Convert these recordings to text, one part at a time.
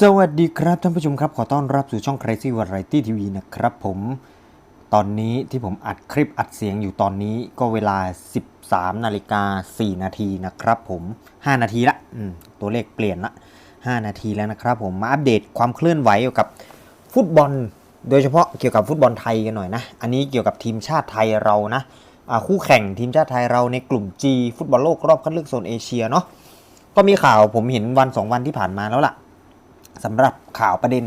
สวัสดีครับท่านผู้ชมครับ ขอต้อนรับสู่ช่อง Crazy Variety TV นะครับผม ตอนนี้ที่ผมอัดคลิปอัดเสียงอยู่ตอนนี้ก็เวลา 13นาฬิกา4นาทีนะครับผม 5 นาทีละตัวเลขเปลี่ยนละ 5 นาทีแล้วนะครับผมมาอัปเดตความเคลื่อนไหวเกี่ยวกับฟุตบอล โดยเฉพาะเกี่ยวกับฟุตบอลไทยกันหน่อยนะ อันนี้เกี่ยวกับทีมชาติไทยเรานะคู่แข่งทีมชาติไทยเราในกลุ่ม G ฟุตบอลโลกรอบคัดเลือกโซนเอเชียเนาะก็มีข่าวผมเห็นวันสองวันที่ผ่านมาแล้วล่ะ สำหรับข่าวประเด็น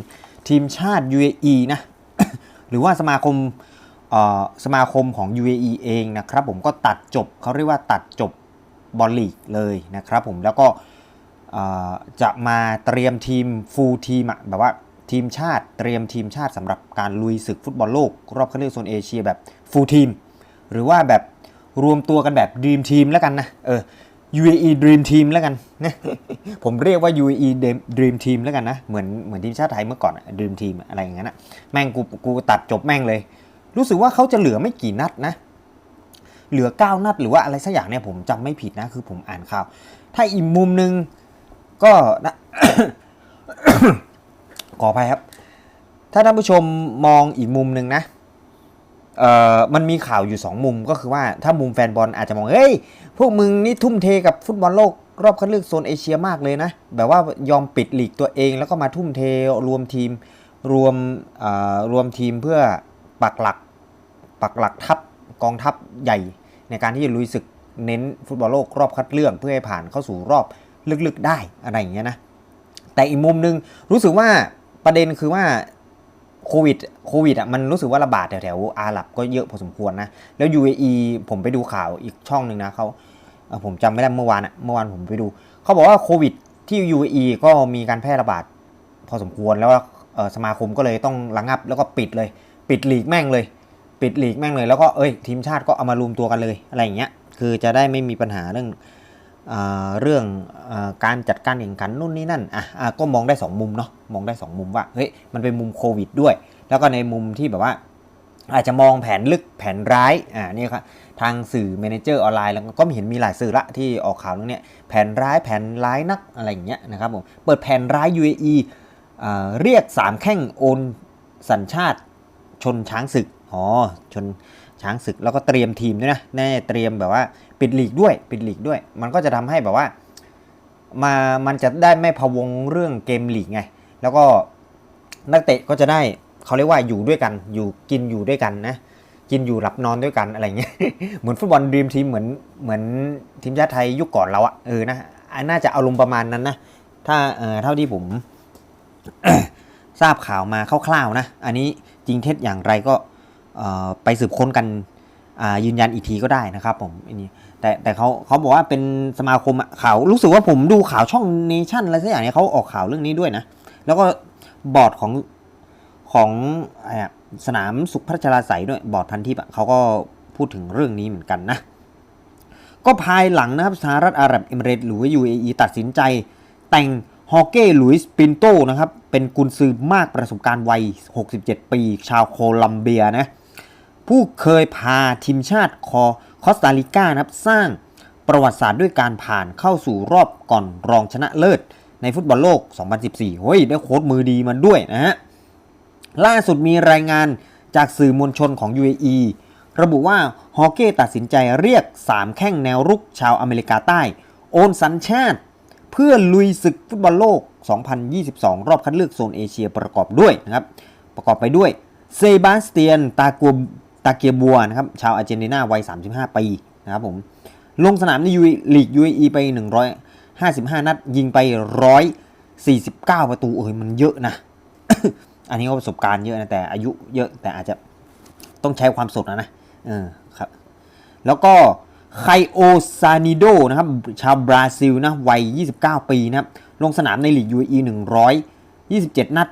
ทีมชาติ UAE นะ หรือว่าสมาคมสมาคมของ UAE เองนะครับผมก็ตัดจบเขาเรียกว่าตัดจบบอลลีกเลยนะครับผมแล้วก็จะมาเตรียมทีมฟูลทีมแบบว่าทีมชาติเตรียมทีมชาติสำหรับการลุยศึกฟุตบอลโลก รอบคัดเลือกโซนเอเชียแบบฟูลทีมหรือว่าแบบรวมตัวกันแบบดีมทีมแล้วกันนะเออ UAE Dream Team แล้วกันนะผมเรียกว่า UAE Dream Team แล้วกันนะ เหมือนเหมือนทีมชาติไทยเมื่อก่อนอะ Dream Team อะไรอย่างนั้นนะแม่งกูกูตัดจบแม่งเลย รู้สึกว่าเขาจะเหลือไม่กี่นัดนะ เหลือ 9 นัดหรือว่าอะไรสักอย่างเนี่ยผมจำไม่ผิดนะ คือผมอ่านข่าว ถ้าอีกมุมหนึ่งก็นะขออภัยครับ ถ้าท่านผู้ชมมองอีกมุมหนึ่งนะ มันมีข่าวอยู่ 2 มุมก็คือว่าถ้ามุมแฟนบอลอาจจะมองเฮ้ยพวกมึงนี่ทุ่มเทกับฟุตบอลโลกรอบคัดเลือกโซนเอเชียมากเลยนะ แบบว่ายอมปิดลีกตัวเอง แล้วก็มาทุ่มเทรวมทีมรวมรวมทีมเพื่อปักหลักปักหลักทัพกองทัพใหญ่ ในการที่จะลุยศึกเน้นฟุตบอลโลกรอบคัดเลือกเพื่อให้ผ่านเข้าสู่รอบลึกๆได้อะไรอย่างเงี้ยนะแต่อีกมุมหนึงรู้สึกว่าประเด็นคือว่า โควิดโควิดอะมันรู้สึกว่าระบาดแถวๆอาหรับก็เยอะพอสมควรนะ แล้ว UAE ผมไปดูข่าวอีกช่องหนึ่งนะเขาผมจำไม่ได้เมื่อวานอะเมื่อวานผมไปดู เขาบอกว่าโควิดที่ UAE ก็มีการแพร่ระบาดพอสมควรแล้วสมาคมก็เลยต้องระงับแล้วก็ปิดเลย ปิดหลีกแม่งเลย ปิดหลีกแม่งเลยแล้วก็เอ้ยทีมชาติก็เอามารวมตัวกันเลยอะไรอย่างเงี้ยคือจะได้ไม่มีปัญหาเรื่อง เรื่องอการจัดการแข่งขันนู่นนี่นั่นอะอะก็มองได้ 2 มุมเนาะมองได้ 2 มุมว่าเฮ้ยมันเป็นมุมโควิดด้วย แล้วก็ในมุมที่แบบว่า อาจจะมองแผนลึกแผนร้ายอ่านี่ครับทางสื่อเมนเจอร์ออนไลน์แล้วก็เห็นมีหลายสื่อละที่ออกข่าวเรื่องเนี้ยแผนร้ายแผนร้ายนักอะไรอย่างเงี้ยนะครับผมเปิดแผนร้าย UAE อ่าเรียก 3 แข้งโอนสัญชาติชนช้างศึกอ๋อชน ช้างศึกแล้วก็เตรียมทีมด้วยนะแน่เตรียมแบบว่าปิดหลีกด้วย ปิดหลีกด้วย มันก็จะทำให้แบบว่ามามันจะได้ไม่พะวงเรื่องเกมหลีกไง แล้วก็นักเตะก็จะได้เขาเรียกว่าอยู่ด้วยกัน อยู่กินอยู่ด้วยกันนะกินอยู่หลับนอนด้วยกันอะไรเงี้ยเหมือนฟุตบอลดีมทีมเหมือนเหมือนทีมชาติไทยยุคก่อนเราอะเออนะน่าจะอารมณ์ประมาณนั้นนะถ้าเออเท่าที่ผมทราบข่าวมาคร่าวๆนะ อันนี้จริงเท็จอย่างไรก็ ไปสืบค้นกันยืนยันอีกทีก็ได้นะครับผมอันนี้แต่แต่เขาเขาบอกว่าเป็นสมาคมข่าวรู้สึกว่าผมดูข่าวช่องเนชั่นอะไรสักอย่างเนี่ยเขาออกข่าวเรื่องนี้ด้วยนะ แล้วก็บอร์ดของของสนามสุขพัชราไสยด้วยบอร์ดพันทิปเขาก็พูดถึงเรื่องนี้เหมือนกันนะ ก็ภายหลังนะครับสหรัฐอาหรับเอมิเรตส์หรือว่า UAE ตัดสินใจ แต่งฮอเก้ลุยส์ปินโตนะครับเป็นกุนซือมากประสบการณ์วัย 67 ปี ชาวโคลัมเบียนะ ผู้เคยพาทีมชาติคอคอสตาริกานะครับสร้างประวัติศาสตร์ด้วยการผ่านเข้าสู่รอบก่อนรองชนะเลิศ ในฟุตบอลโลก 2014 เฮ้ย ได้โค้ดมือดีมันด้วยนะฮะ ล่าสุดมีรายงานจากสื่อมวลชนของ UAE ระบุว่าฮอเก้ตัดสินใจเรียก 3 แข้งแนวรุกชาวอเมริกาใต้ โอนสัญชาติ เพื่อลุยศึกฟุตบอลโลก 2022 รอบคัดเลือกโซนเอเชียประกอบด้วยนะครับ ประกอบไปด้วยเซบาสเตียน ตากัว ตาเกียบัวนะครับชาวอาร์เจนตินาวัย 35 ปีนะครับผมลงสนามในยูลีก UAE ไป 155 นัด ยิงไป 149 ประตูเอ้ยมันเยอะนะ อันนี้ก็ประสบการณ์เยอะนะ แต่อายุเยอะแต่อาจจะต้องใช้ความสดนะนะเออครับแล้วก็ไคโอซานิโดนะครับชาวบราซิลนะวัย 29 ปีนะครับลงสนามในลีก UAE 127 นัด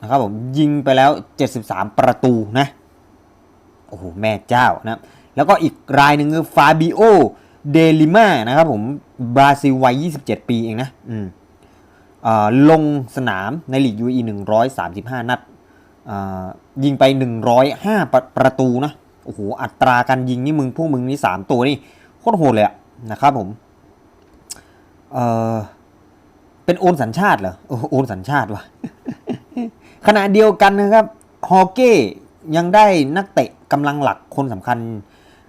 นะครับผมยิงไปแล้ว 73 ประตูนะ โอ้โหแม่เจ้านะแล้วก็อีกรายหนึ่งคือฟาบิโอเดลิมานะครับผมบราซิลวัย 27 ปีเองนะอืมเอ่อลงสนามในลีก UAE 135 นัดเอ่อยิงไป 105 ประประตูนะโอ้โหอัตราการยิงนี่มึงพวกมึงนี่ 3 ตัวนี่โคตรโหดเลยะนะครับผมเออเป็นโอนสัญชาติเหรอโอโอนสัญชาติวะขณะเดียวกันนะครับฮอเก้ ยังได้นักเตะกำลังหลักคนสำคัญ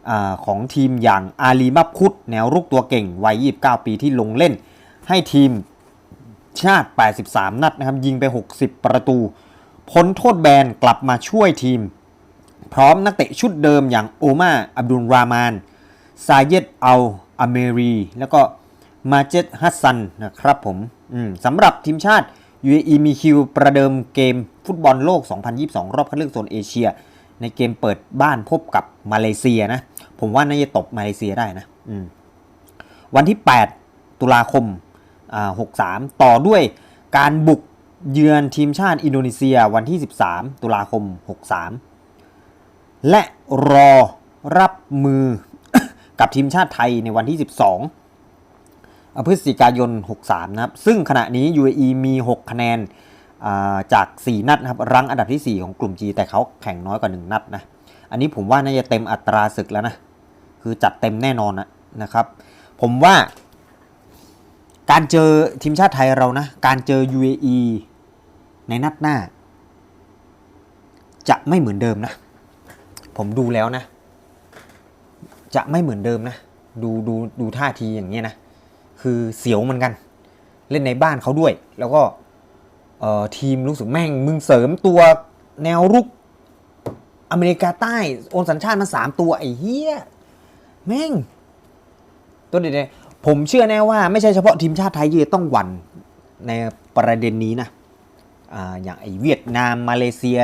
อของทีมอย่างอาลีมับคุดแนวรุกตัวเก่งวัย 29 ปีที่ลงเล่น ให้ทีมชาติ 83 นัดนะครับยิงไป 60 ประตู พ้นโทษแบนกลับมาช่วยทีม พร้อมนักเตะชุดเดิมอย่างโอมาอับดุลรามานซาเยตอัลอเมรี แล้วก็มาเจตฮัสซันนะครับผมมสำหรับทีมชาติ UAE มีคิวประเดิมเกม ฟุตบอลโลก 2022 รอบคัดเลือกโซนเอเชีย ในเกมเปิดบ้านพบกับมาเลเซียนะ ผมว่าน่าจะตบมาเลเซียได้นะวันที่ 8 ตุลาคมา63 ต่อด้วยการบุกเยือนทีมชาติอินโดนีเซียวันที่ 13 ตุลาคม 63 และรอรับมือกับทีมชาติไทยในวันที่ 12 พฤศจิกายน 63 นะครับ ซึ่งขณะนี้ UAE มี 6 คะแนน จาก 4 นัดนะครับรั้งอันดับที่ 4 ของกลุ่ม G แต่เขาแข่งน้อยกว่า 1 นัดนะ อันนี้ผมว่าน่าจะเต็มอัตราศึกแล้วนะ คือจัดเต็มแน่นอนนะนะครับ ผมว่าการเจอทีมชาติไทยเรานะ การเจอ UAE ในนัดหน้า จะไม่เหมือนเดิมนะ ผมดูแล้วนะ จะไม่เหมือนเดิมนะ ดูดูดูท่าทีอย่างเงี้ยนะ คือเสียวเหมือนกัน เล่นในบ้านเขาด้วย แล้วก็ ทีมรู้สึกแม่งมึงเสริมตัวแนวรุกอเมริกาใต้โอนสัญชาติมาสามตัวไอ้เหี้ยแม่งตัวเด็ดผมเชื่อแน่ว่าไม่ใช่เฉพาะทีมชาติไทยที่ต้องหวั่นในประเด็นนี้นะออย่างไอเวียดนามมาเลเซีย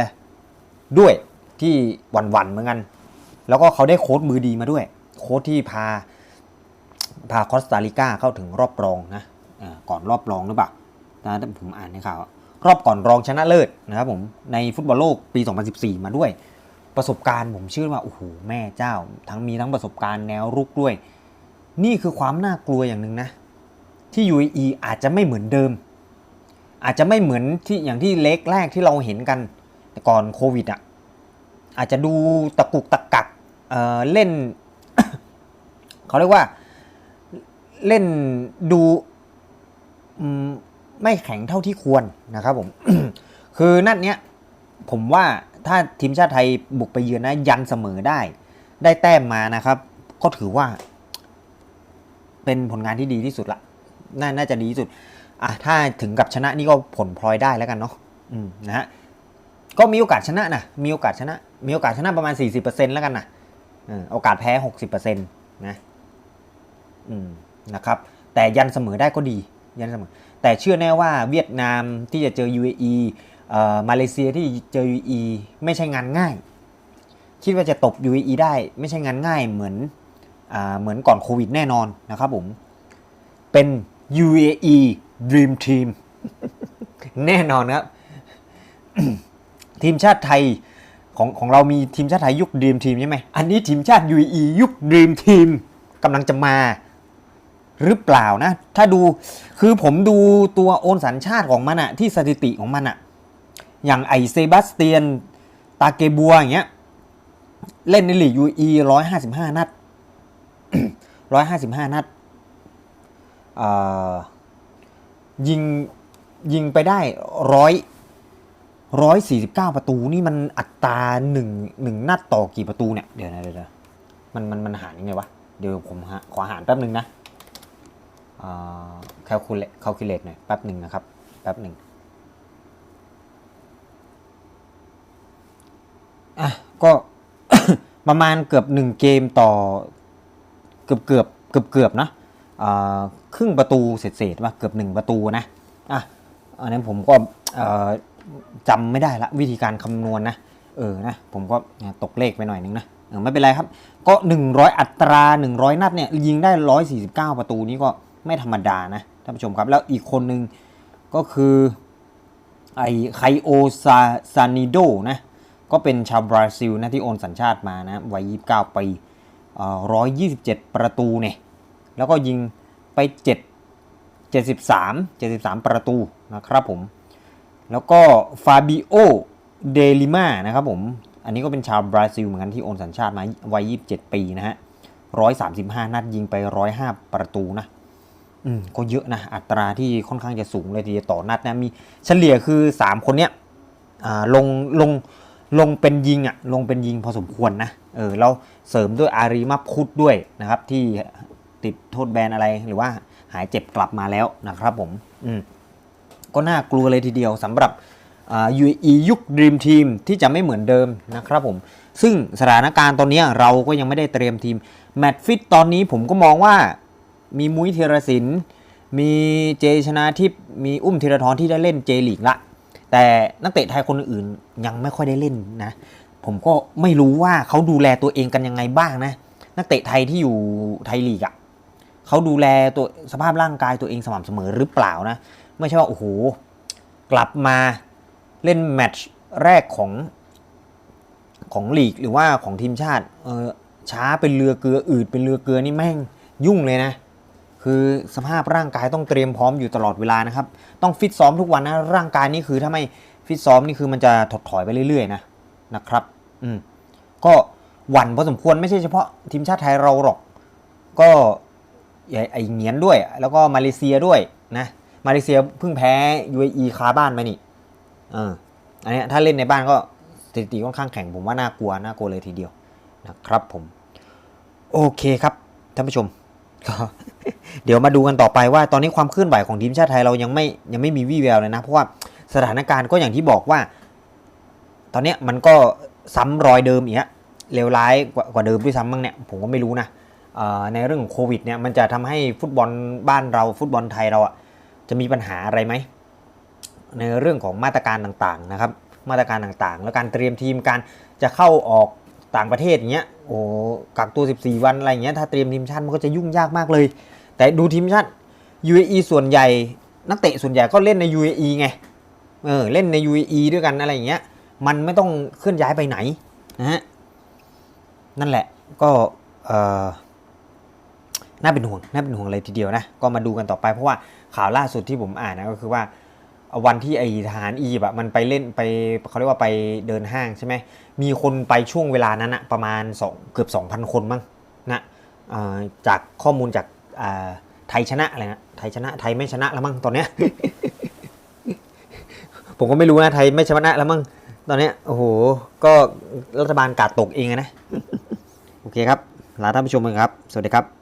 ด้วยที่หวั่นๆเหมือนกัน แล้วก็เขาได้โค้ดมือดีมาด้วย โค้ดที่พาพาคอสตาริกาเข้าถึงรอบรองนะก่อนรอบรองหรือเปล่านะผมอ่านในข่าว รอบก่อนรองชนะเลิศนะครับผมในฟุตบอลโลกปี 2014 มาด้วย ประสบการณ์ผมเชื่อว่าโอ้โหแม่เจ้า ทั้งมีทั้งประสบการณ์แนวรุกด้วย นี่คือความน่ากลัวอย่างหนึ่งนะ ที่ UAE อาจจะไม่เหมือนเดิม อาจจะไม่เหมือนที่อย่างที่เล็กแรกที่เราเห็นกันแต่ก่อนโควิดอะอาจจะดูตะกุกตะกักเอ่อเล่นเขาเรียกว่าเล่นดูอืม ไม่แข็งเท่าที่ควรนะครับผม คือนัดเนี้ยผมว่าถ้าทีมชาติไทยบุกไปเยือนนะยันเสมอได้ ได้แต้มมานะครับ ก็ถือว่า เป็นผลงานที่ดีที่สุดละน่าน่าจะดีที่สุดอะถ้าถึงกับชนะนี่ก็ผลพลอยได้แล้วกันเนาะอืมนะฮะก็มีโอกาสชนะนะมีโอกาสชนะ มีโอกาสชนะประมาณ 40%แล้วกันนะโอกาสแพ้ 60%นะอืมนะครับ แต่ยันเสมอได้ก็ดี ยันเสมอ แต่เชื่อแน่ว่าเวียดนามที่จะเจอ UAE เอ่อมาเลเซียที่เจอ UAE ไม่ใช่งานง่าย คิดว่าจะตบ UAE ได้ไม่ใช่งานง่ายเหมือนอเหมือนก่อนโควิดแน่นอนนะครับผมเป็น UAE Dream Team แน่นอนครับ ทีมชาติไทยของของเรามีทีมชาติไทยยุค Dream Team ใช่ไหม อันนี้ทีมชาติ UAE ยุค Dream Team กำลังจะมา หรือเปล่านะ ถ้าดูคือผมดูตัวโอนสัญชาติของมันอะที่สถิติของมันอะอย่างไอเซบาสเตียนตาเกบัวอย่างเงี้ยเล่นในลีก UAE ร้อยห้าสิบห้านัดร้อยห้าสิบห้านัดยิงยิงไปได้ร้อยร้อยสี่สิบเก้าประตูนี่มันอัตราหนึ่งหนึ่งนัดต่อกี่ประตูเนี่ย เดี๋ยวนะเดี๋ยวนะมันมันมันหารยังไงวะ เดี๋ยวผมขอหารแป๊บหนึ่งนะ แคลคูลเลตคาลคูลเลตหน่อยแป๊บหนึ่งนะครับ แป๊บหนึ่งอะก็ประมาณเกือบหนึ่งเกมต่อเกือบเกือบเกือบเกือบนะครึ่งประตูเศษเศษๆว่าเกือบหนึ่งประตูนะอะอันนั้นผมก็จำไม่ได้ละวิธีการคำนวณนะเออนะผมก็ตกเลขไปหน่อยนึงนะไม่เป็นไรครับ ก็ 100 อัตรา 100 นัดเนี่ยยิงได้ 149 ประตูนี่ก็ ไม่ธรรมดานะท่านผู้ชมครับ แล้วอีกคนนึงก็คือไอไคโอซาซานิโดนะก็เป็นชาวบราซิลนะที่โอนสัญชาติมานะวัย 29 ปีเอ่อ127 ประตูเนี่ยแล้วก็ยิงไป 7 73 73 ประตูนะครับผม แล้วก็ฟาบิโอเดลิมานะครับผม อันนี้ก็เป็นชาวบราซิลเหมือนกันที่โอนสัญชาติมาวัย 27 ปีนะฮะ 135 นัดยิงไป 105 ประตูนะ ก็เยอะนะอัตราที่ค่อนข้างจะสูงเลยทีเดียวต่อนัดนะมีเฉลี่ยคือ 3 คนเนี้ยอ่าลงลงลงเป็นยิงอะลงเป็นยิงพอสมควรนะเออแล้วเสริมด้วยอารีมาพุทธด้วยนะครับที่ติดโทษแบนอะไรหรือว่าหายเจ็บกลับมาแล้วนะครับผมอืมก็น่ากลัวเลยทีเดียวสำหรับอ่า UAE ยุค Dream Team ที่จะไม่เหมือนเดิมนะครับผม ซึ่งสถานการณ์ตอนนี้เราก็ยังไม่ได้เตรียมทีม แมตช์ฟิตตอนนี้ผมก็มองว่า มีมุ้ยธีรศิลป์มีเจชนาทิพย์มีอุ้มธีรทรที่ได้เล่นเจลีกละ แต่นักเตะไทยคนอื่นยังไม่ค่อยได้เล่นนะ ผมก็ไม่รู้ว่าเขาดูแลตัวเองกันยังไงบ้างนะ นักเตะไทยที่อยู่ไทยลีกอะ่ะเขาดูแลตัวสภาพร่างกายตัวเองสม่ำเสมอหรือเปล่านะ ไม่ใช่ว่าโอ้โหกลับมาเล่นแมตช์แรกของของลีกหรือว่าของทีมชาติเออช้าเป็นเรือเกลืออืดเป็นเรือเกลือนี่แม่งยุ่งเลยนะ คือสภาพร่างกายต้องเตรียมพร้อมอยู่ตลอดเวลานะครับ ต้องฟิตซ้อมทุกวันนะ ร่างกายนี่คือถ้าไม่ฟิตซ้อมนี่คือมันจะถดถอยไปเรื่อยๆนะนะครับ อืม ก็หวั่นพอสมควรไม่ใช่เฉพาะทีมชาติไทยเราหรอก ก็ไอ้ไอ้เงียนด้วย แล้วก็มาเลเซียด้วยนะ มาเลเซียเพิ่งแพ้ UAE คาบ้านไปนี่เอออันนี้ถ้าเล่นในบ้านก็สถิติค่อนข้างแข็งผมว่าน่ากลัวน่ากลัวเลยทีเดียวนะครับผม โอเคครับท่านผู้ชม ก็เดี๋ยวมาดูกันต่อไปว่าตอนนี้ความเคลื่อนไหวของทีมชาติไทยเรายังไม่ยังไม่มีวี่แววเลยนะ เพราะว่าสถานการณ์ก็อย่างที่บอกว่า ตอนนี้มันก็ซ้ำรอยเดิมอีกฮะเลวร้ายกว่าวาเดิมด้วยซ้ำมั้งเนี่ยผมก็ไม่รู้นะในเรื่องของโควิดเนี่ยมันจะทำให้ฟุตบอลบ้านเราฟุตบอลไทยเราอะจะมีปัญหาอะไรไหมในเรื่องของมาตรการต่างๆนะครับ มาตรการต่างๆ แล้วการเตรียมทีมการจะเข้าออก ต่างประเทศอย่างเงี้ยโอ้กักตัว 14 วันอะไรเงี้ยถ้าเตรียมทีมชาติมันก็จะยุ่งยากมากเลย แต่ดูทีมชาติ UAE ส่วนใหญ่ นักเตะส่วนใหญ่ก็เล่นใน UAE ไงเออเล่นใน UAE ด้วยกันอะไรอย่างเงี้ยมันไม่ต้องเคลื่อนย้ายไปไหนนะฮะนั่นแหละก็เออน่าเป็นห่วงน่าเป็นห่วงเลยทีเดียวนะก็มาดูกันต่อไปเพราะว่าข่าวล่าสุดที่ผมอ่านนะก็คือว่า วันที่ไอทหารอียิปต์อะมันไปเล่นไปเขาเรียกว่าไปเดินห้างใช่ไหมมีคนไปช่วงเวลานั้นอะประมาณสองเกือบ 2,000 คนมั้งนะจากข้อมูลจากไทยชนะอะไรนะไทยชนะไทยไม่ชนะแล้วมั้งตอนเนี้ยผมก็ไม่รู้นะไทยไม่ชนะแล้วมั้งตอนเนี้ยโอ้โหก็รัฐบาลกาดตกเองนะโอเคครับลาท่านผู้ชมกันครับ สวัสดีครับ